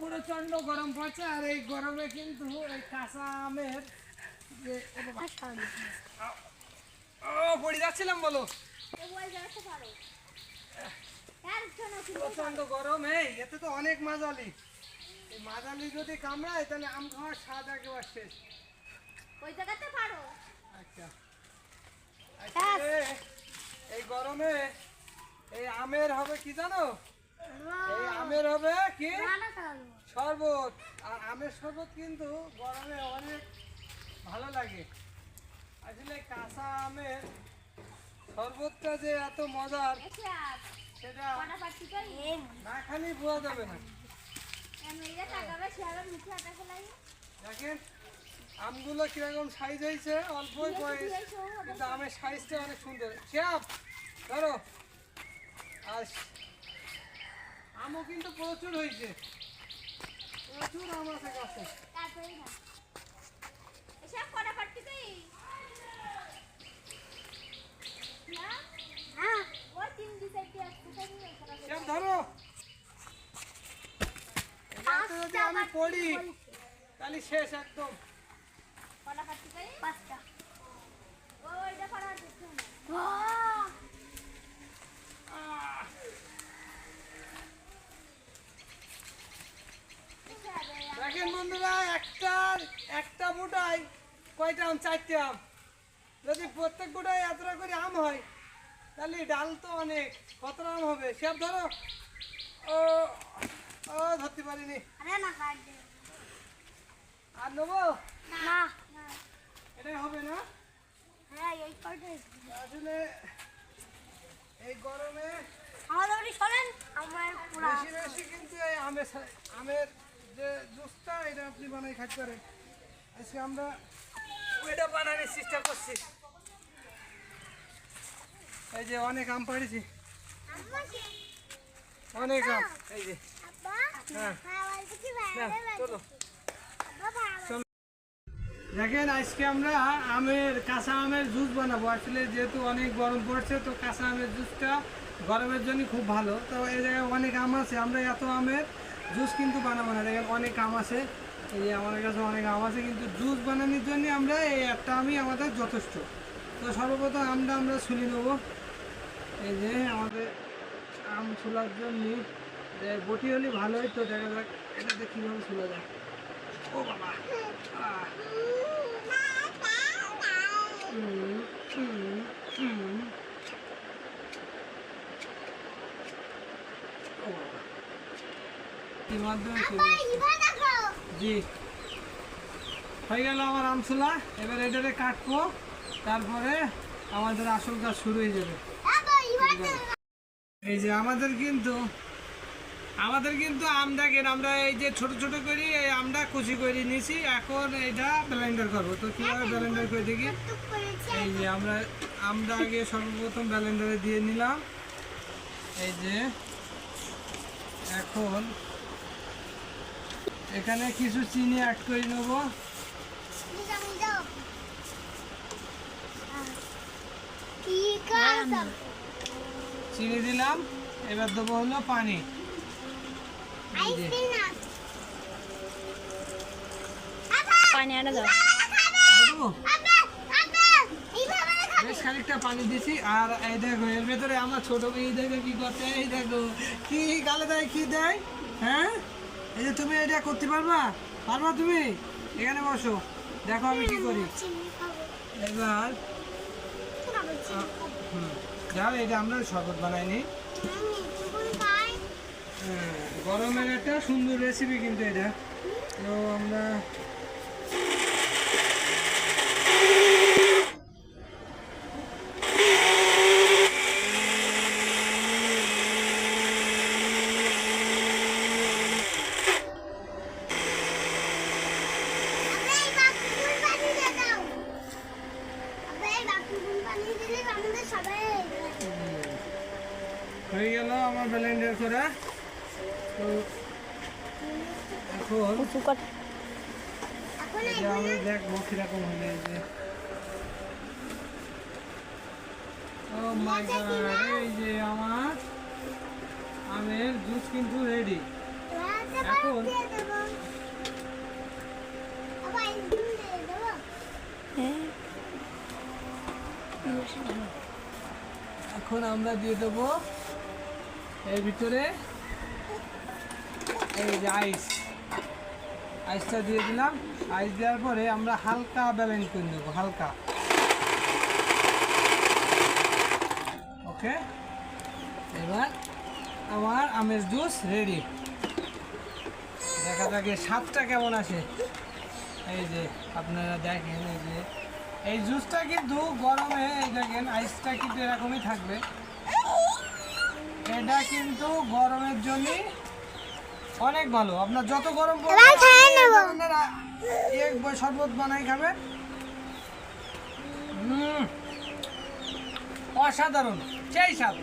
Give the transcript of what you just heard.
প্রচণ্ড গরম পড়ছে আর এই গরমে কিন্তু এই কাঁচা আমের যে ও পড়ে যাচ্ছিলাম বলো। প্রচণ্ড গরম এই এতে তো অনেক মাজালি এই মাজালি যদি কামড়ায় তাহলে আম খাওয়ার স্বাদ একেবারে শেষ। ওই জায়গাতে পারো। আচ্ছা। আচ্ছা, এই গরমে এই আমের হবে কি জানো? এই আমের হবে কি? শরবত। আর আমের শরবত কিন্তু গরমে অনেক ভালো লাগে। আসলে কাঁচা আমের শরবতটা যে এত মজার সেটা না খালি বোঝা যাবে না। দেখেন আমগুলো কীরকম সাইজ হয়েছে অল্পই বয়স কিন্তু আমের সাইজটা অনেক সুন্দর। শ্যাপ ধরো। আর আমও কিন্তু প্রচুর হয়েছে। প্রচুর আম আছে গাছে শ্যাপ ধরো এটাতে যদি আমি পড়ি তাহলে শেষ একদম আহ, দেখেন বন্ধুরা একটার একটা বুটাই কয়টা আম চারটে আম? যদি প্রত্যেক বুটাই এতটা করে আম হয় তাহলে ডাল তো অনেক কত আম হবে? সব ধরো। ও ও ধরতে পারিনি। আর নেব? এটাই হবে না আসলে এই গরমে বেশি বেশি কিন্তু এই আমের সা- আমের যে জুসটা এটা আপনি বানাই খাইতে পারেন আজকে আমরা ওইটা বানানোর চেষ্টা করছি। এই যে অনেক আম পাড়িছি। অনেক আম। এই যে। হ্যাঁ। দেখেন আজকে আমরা আমের কাঁচা আমের জুস বানাবো। আসলে যেহেতু অনেক গরম পড়ছে তো কাঁচা আমের জুসটা গরমের জন্য খুব ভালো। তো এই জায়গায় অনেক আম আছে। আমরা এত আমের জুস কিন্তু বানাবো না। দেখেন অনেক আম আছে। এই যে আমাদের কাছে অনেক আম আছে, কিন্তু জুস বানানোর জন্য আমরা এই একটা আমই আমাদের যথেষ্ট। তো সর্বপ্রথম আমটা আমরা ছুলি নেব। এই যে আমাদের আম ছুলার জন্য। বটি হলে ভালো হতো দেখা যাক এটাতে কীভাবে ছুলা যায়। ও বাবা। ও বাবা। কি মাধ্যমে জি। হয়ে গেল আমার আমসুলা এবার এটারে কাটবো। তারপরে আমাদের আসল কাজ শুরু হয়ে যাবে। এই যে আমাদের কিন্তু আমাদের কিন্তু আম দেখেন আমরা এই যে ছোট ছোট করি এই আমটা কুচি করে নিয়েছি। এখন এটা ব্লেন্ডার করব। তো কীভাবে ব্লেন্ডার করে দেখি? এই যে আমরা আমরা আগে সর্বপ্রথম ব্লেন্ডারে দিয়ে নিলাম। এই যে এখন এখানে কিছু চিনি অ্যাড করে নেব। চিনি দিলাম এবার দেবো হলো পানি। পানি আনা দাও। বেশ খানিকটা পানি দিছি আর এই দেখো এর ভেতরে আমার ছোট মেয়ে দেখো কি করতে এই দেখো কি গালে দেয় কি দেয়? হ্যাঁ? এই যে তুমি এটা করতে পারবা? পারবা তুমি? এখানে বসো। দেখো আমি কি করি। এবার যাও, এটা আমরা শরবত বানাইনি নি। গরমের একটা সুন্দর রেসিপি কিন্তু এটা। তো আমরা হয়ে গেল আমার ব্লেন্ডার করা। তো এখন আমরা দেখব কীরকম হলে এই যে। ও মাই গড এই যে আমার আমের জুস কিন্তু রেডি এখন হ্যাঁ। এখন আমরা দিয়ে দেবো এর ভিতরে এই যে আইস। আইসটা দিয়ে দিলাম। আইস দেওয়ার পরে আমরা হালকা ব্যালেন্স করে দেবো হালকা। ওকে? এবার আমার আমের জুস রেডি দেখা যাক স্বাদটা কেমন আছে। এই যে আপনারা দেখেন, এই যে। এই জুসটা কিন্তু গরমে, এই দেখেন, আইসটা কিন্তু এরকমই থাকবে। এটা কিন্তু গরমের জন্য অনেক ভালো। আপনার যত গরম পড়বে আপনারা এক বই শরবত বানাই খাবেন। অসাধারণ। সেই স্বাদ।